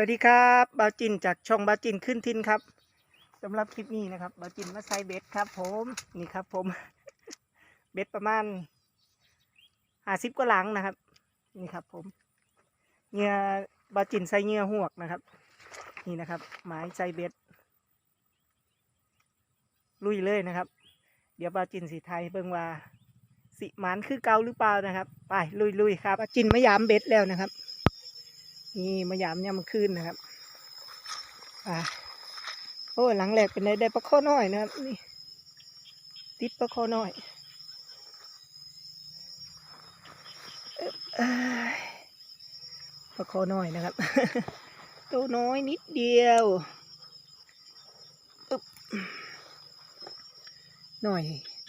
วัสดีครับบาจินจากช่องบาจินขึ้นทินครับสำหรับคลิปนี้นะครับบาจินมาใส่เบ็ดครับ ผมนี่ครับ ผม เบ็ดประมาณห้าสิบกว่าหลังนะครับ นี่ครับ ผมเงือบาจินใส่เงื่อหวกนะครับ นี่นะครับหมายใส่เบ็ดลุยเลยนะครับ เดี๋ยวบาจินสีไทยเบิ่งว่าสิหมันคือเกาหรือเปล่านะครับ ไปลุยๆครับบาจินมายามเบ็ดแล้วนะครับ นี่มายามเนี่ยมันขึ้นนะครับอ่าโอ้หลังแหลกเป็นไดได้ปลาข้อน้อยนะครับนี่ติดปลาข้อน้อยเอิ่มเอ้ยปลาข้อน้อยนะครับ ตัวน้อยนิดเดียวหน้อย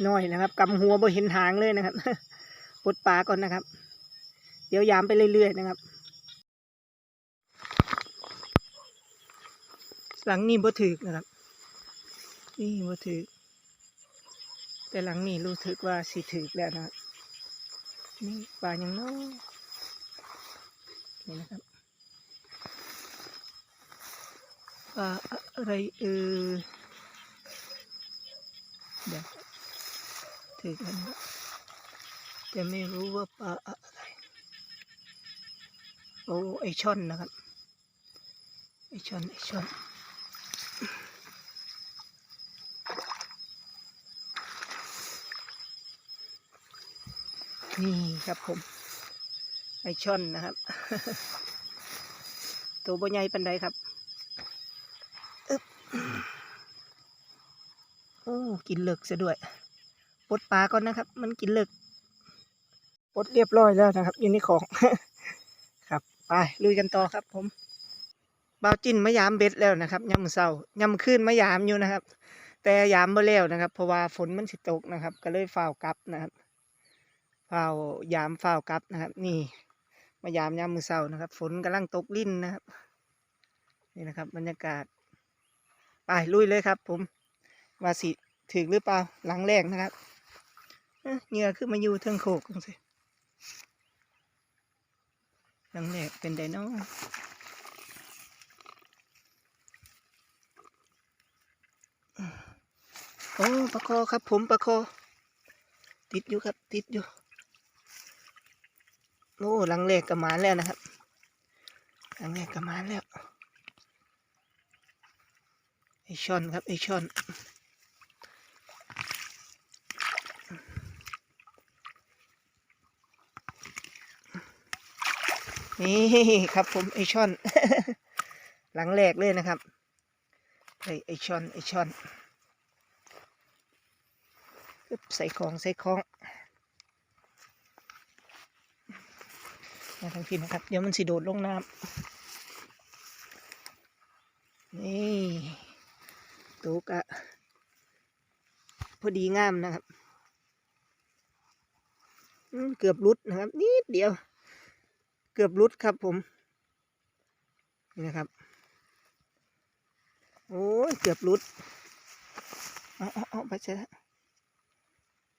หน้อยนะครับกำหัวบ่เห็นหางเลยนะครับปลดปลาก่อนนะครับ เดี๋ยวยามไปเรื่อยๆนะครับ หลังนี้บ่ถึกนะครับ นี่บ่ถึกแต่หลังนี้รู้ถึกว่าสิถึกแล้วนะนี่ปลาอยังน้อยนี่นะครับปลาอะไรเออเดี๋ยวถึกแล้วนะแต่ไม่รู้ว่าปลาอะไรโอ้ไอช่อนนะครับไอช่อนไอช่อน นี่ครับผมไอช่อนนะครับ ตัวบใหญ่ปันใดครับอึบโอ้กินเลิกซะด้วยปดปลาก่อนนะครับ มันกินเลิกปดเรียบร้อยแล้วนะครับอยู่ในของครับไปลุยกันต่อครับ ผมเบ่าจินมายามเบ็ดแล้วนะครับยามมื้อเช้ายามมื้นมายามอยู่นะครับ แต่ยามบ่แล้วนะครับ เพราะว่าฝนมันสิตกนะครับ ก็เลยฝ้าวกลับนะครับ ฝ้ายามเฝ้ากลับนะครับ นี่มายามยามมือเช้านะครับ ฝนกำลังตกลิ่นนะครับ นี่นะครับ บรรยากาศ ไปลุยเลยครับ ผมว่าสิถึงหรือเปล่าหลังแรกนะครับเหงื่อขึ้นมาอยู่เทิงโขกจังสิหลังแรกเป็นไดโนโอ้ปลาคอครับ ผมปลาคอ ติดอยู่ครับ ติดอยู่ โอ้หลังแรกกระมานแล้วนะครับหลังแรกกระมานแล้วไอช่อนครับไอช่อนนี่ครับผมไอช่อน หลังแรกเลยนะครับไอไอช่อนไอช่อนใส่ของใส่ของ มาทางพี่นะครับ เดี๋ยวมันสิโดดลงน้ำนี่ตูกะพอดีงามนะครับเกือบรุดนะครับ นิดเดียว เกือบรุดครับผม นี่นะครับ โอ้ยเกือบรุดเอาเอาเอาไปเสร็จแล้ว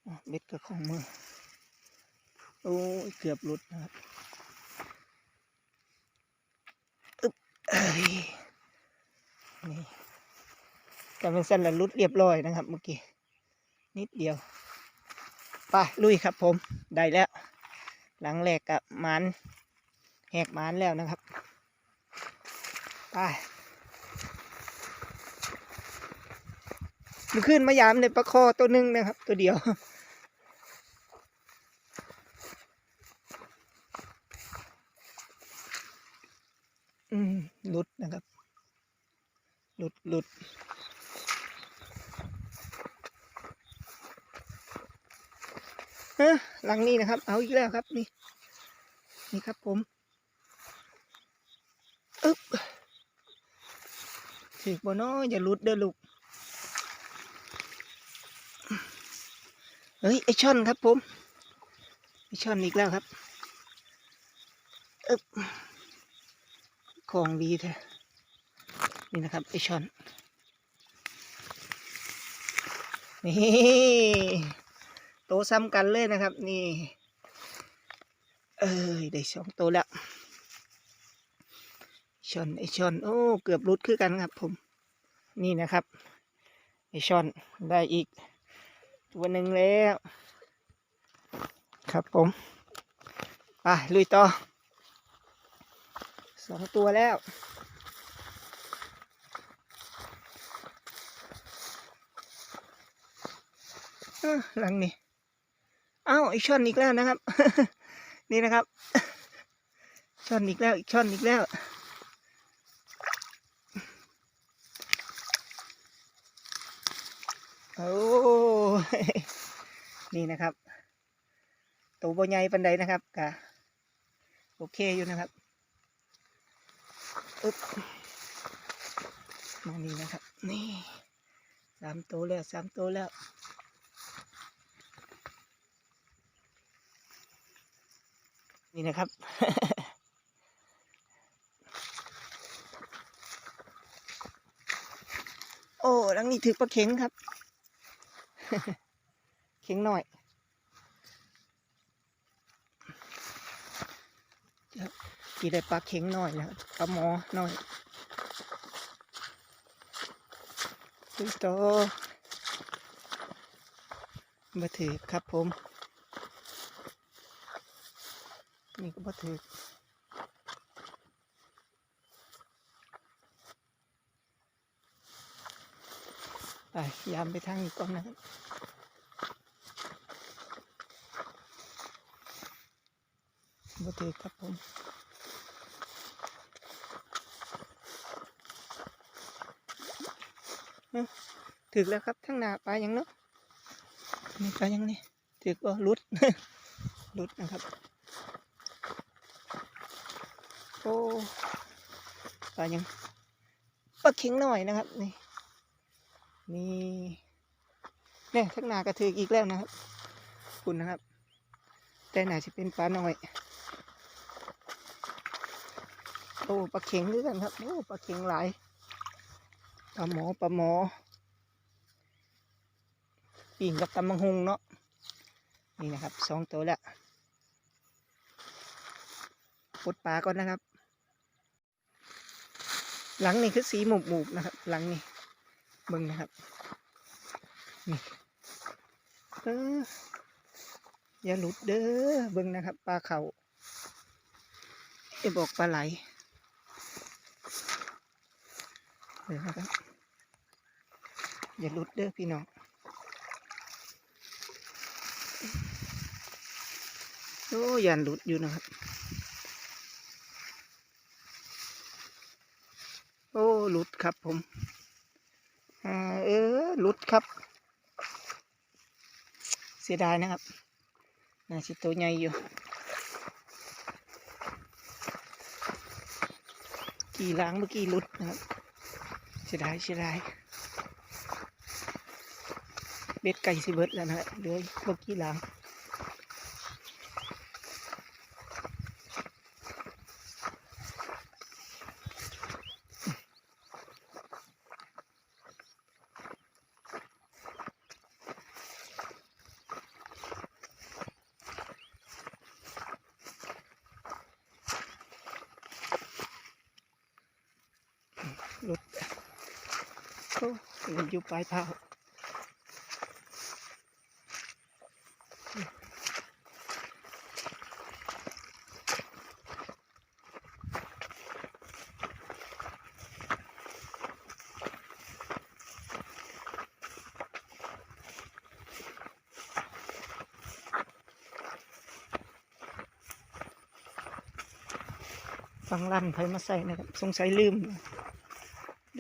อะเบ็ดกับของมือ โอ้ยเกือบหลุดนะครับอึ๊บเอ้ย นี่แต่เป็นสั้นละลุดเรียบร้อยนะครับ เมื่อกี้ นิดเดียว ไปลุยครับผม ได้แล้ว หลังแรกกับมันแหกมันแล้วนะครับ ไปมันขึ้นมายามในปลาคอตัวหนึ่งนะครับ ตัวเดียวอืม หลุดนะครับ หลุดหลุดหลังนี้นะครับ เอาอีกแล้วครับนี่ นี่ครับผมอึ๊บถือบนออย่าหลุดเด้อลูก เฮ้ย ไอช่อนครับผม ไอช่อนอีกแล้วครับอึ๊บ ของดีแท้นี่นะครับไอชอน นี่โตซ้ำกันเลยนะครับ นี่ เอ้ยได้สองตัวแล้วชอนไอชอนโอ้เกือบรุดคือกันครับ ผม นี่นะครับไอชอนได้อีก ตัวหนึ่งแล้ว ครับผมไปลุยต่อ สองตัวแล้ว หลังนี่ เอ้าไอช่อนอีกแล้วนะครับ นี่นะครับ ช่อนอีกแล้ว อีกช่อนอีกแล้วโอ้นี่นะครับ ตัวบใหญ่ปันใดนะครับกะโอเคอยู่นะครับ อึ๊บมานี่นะครับ นี่สามตัวแล้วสามตัวแล้วนี่นะครับ โอ้ลังนี้ถือปลาเข็งครับ เข็งหน่อย กี่ได้ปลาเข็งหน่อยนะครับปลาหมอหน่อยดูโตมาถือครับผม นี่ก็มาถือไปยามไปทางนี้ก่อนนะครับบ่ถือครับผมเอ้า ถึกแล้วครับทั้งหนาปลายังเนาะนี่ปลายังนี่ถึกก็ลุดลุดนะครับ โอ้ปลายังปลาเข็งหน่อยนะครับ นี่นี่เนี่ยทั้งหนากระถืออีกแล้วนะครับ คุณนะครับ แต่น่าจะเป็นปลาหน่อยโอ้ปลาเข็งด้วยกันครับโอ้ปลาเข็งหลายปลาหมอปลาหมอ ปิ่งกับตำมังหงเนาะนี่นะครับสองตัวแล้วปดปลาก่อนนะครับ หลังนี่คือสีหมุบหมุบนะครับ หลังนี่เบิ่งนะครับนี่เอออย่าหลุดเด้อเบิ่งนะครับปลาเขาไอ้บอกปลาไหลเดี๋ยวนะครับอย่าหลุดเด้อพี่น้อง โอ้ยันหลุดอยู่นะครับ โอ้หลุดครับผมอ่าเออหลุดครับ เสียดายนะครับน่าสิตัวใหญ่อยู่กี่ล้างเมื่อกี้หลุดนะครับเสียดายเสียดายเบ็ดไก่สิเบิดแล้วนะฮะเหลือเมื่อกี้ล้าง หลุดโอ้มันอยู่ปลายเท้าฟังลั่นไผมาใส่นะครับ สงสัยลืม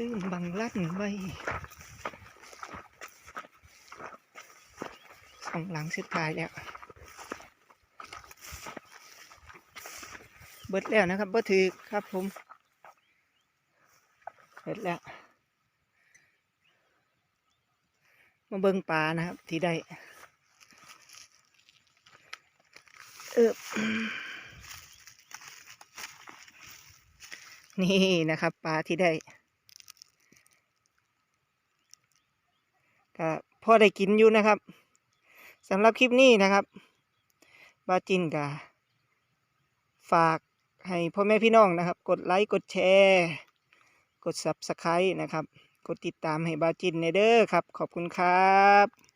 ลืมบังลั่นไว้สองหลังสุดท้ายแล้ว เบิดแล้วนะครับเบิดถือครับผม เบิดแล้ว มาเบิ่งปลานะครับ ที่ได้ เออนี่นะครับปลาที่ได้ ก็พอได้กินอยู่นะครับสำหรับคลิปนี้นะครับบาจินกาฝากให้พ่อแม่พี่น้องนะครับ กดไลค์กดแชร์ กด Subscribe นะครับ กดติดตามให้บาจินในเด้อครับ ขอบคุณครับ